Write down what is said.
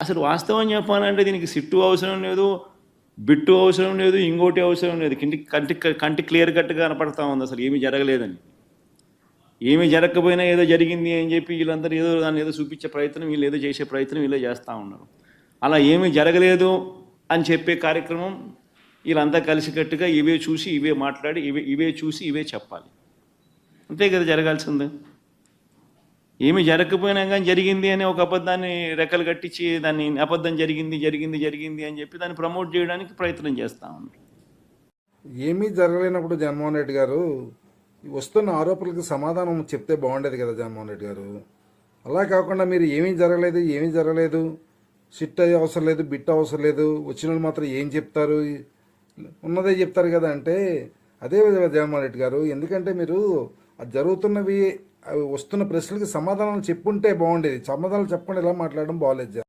అసలు వాస్తవం చెప్పాలంటే దీనికి సిట్టు అవసరం లేదు బిట్టు అవసరం లేదు ఇంకోటి అవసరం లేదు. కంటి కంటి కంటి క్లియర్ కట్గా కనపడతా ఉంది అసలు ఏమీ జరగలేదని. ఏమీ జరగకపోయినా ఏదో జరిగింది అని చెప్పి వీళ్ళందరూ ఏదో దాన్ని ఏదో చూపించే ప్రయత్నం వీళ్ళు ఏదో చేసే ప్రయత్నం వీళ్ళే చేస్తూ ఉన్నారు. అలా ఏమీ జరగలేదు అని చెప్పే కార్యక్రమం వీళ్ళంతా కలిసికట్టుగా ఇవే చూసి ఇవే మాట్లాడి ఇవే ఇవే చూసి ఇవే చెప్పాలి. అంతే కదా జరగాల్సింది. ఏమి జరగకపోయినా కానీ జరిగింది అని ఒక అబద్ధాన్ని రెక్కలు కట్టించి దాన్ని అబద్ధం జరిగింది జరిగింది జరిగింది అని చెప్పి దాన్ని ప్రమోట్ చేయడానికి ప్రయత్నం చేస్తా ఉంటారు ఏమీ జరగలేనప్పుడు జగన్మోహన్ రెడ్డి గారు వస్తున్న ఆరోపణలకు సమాధానం చెప్తే బాగుండేది కదా జగన్మోహన్ రెడ్డి గారు. అలా కాకుండా మీరు ఏమీ జరగలేదు ఏమీ జరగలేదు సిట్ అయ్యే అవసరం లేదు బిట్ అవసరం లేదు వచ్చిన వాళ్ళు మాత్రం ఏం చెప్తారు? ఉన్నదే చెప్తారు కదా అంటే అదే విధంగా జగన్మోహన్ రెడ్డి గారు ఎందుకంటే మీరు జరుగుతున్నవి అవి వస్తున్న ప్రశ్నలకి సమాధానాలు చెప్పుంటే బాగుండేది. సమాధానాలు చెప్పకుండా ఇలా మాట్లాడడం బాగాలేదు